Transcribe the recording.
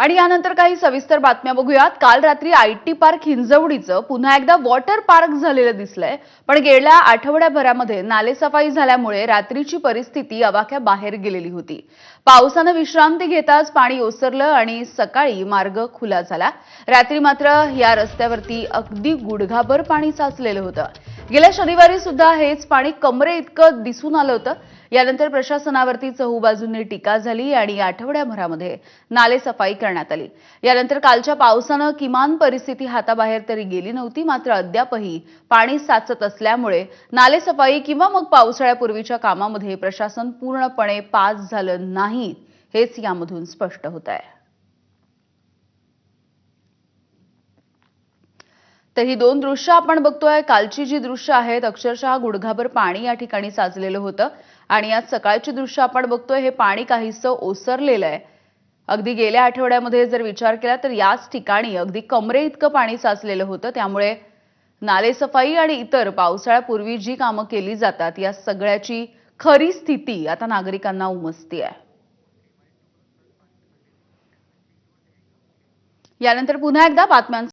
आणि यानंतर काही सविस्तर बातम्या बघूयात. काल रात्री आय टी पार्क हिंजवडीचं पुन्हा एकदा वॉटर पार्क झालेलं दिसलंय. पण गेल्या आठवड्याभरामध्ये नालेसफाई झाल्यामुळे रात्रीची परिस्थिती अवाख्या बाहेर गेलेली होती. पावसानं विश्रांती घेताच पाणी ओसरलं आणि सकाळी मार्ग खुला झाला. रात्री मात्र या रस्त्यावरती अगदी गुडघाभर पाणी साचलेलं होतं. गेल्या शनिवारी सुद्धा हेच पाणी कमरे इतकं दिसून आलं होतं. यानंतर प्रशासनावरती चहूबाजूंनी टीका झाली आणि आठवड्याभरामध्ये नालेसफाई करण्यात आली. यानंतर कालच्या पावसानं किमान परिस्थिती हाताबाहेर तरी गेली नव्हती मात्र अद्यापही पाणी साचत असल्यामुळे नालेसफाई किंवा मग पावसाळ्यापूर्वीच्या कामामध्ये प्रशासन पूर्णपणे पास झालं नाही हेच यामधून स्पष्ट होत आहे. तर ही दोन दृश्य आपण बघतोय. कालची जी दृश्य आहेत अक्षरशः गुडघाभर पाणी या ठिकाणी साचलेलं होतं. आणि आज सकाळची दृश्य आपण बघतोय हे पाणी काहीसं ओसरलेलं आहे. अगदी गेल्या आठवड्यामध्ये जर विचार केला तर याच ठिकाणी अगदी कमरे इतकं पाणी साचलेलं होतं. त्यामुळे नालेसफाई आणि इतर पावसाळ्यापूर्वी जी कामं केली जातात या सगळ्याची खरी स्थिती आता नागरिकांना उमसती आहे. यानंतर पुन्हा एकदा बातम्यांचा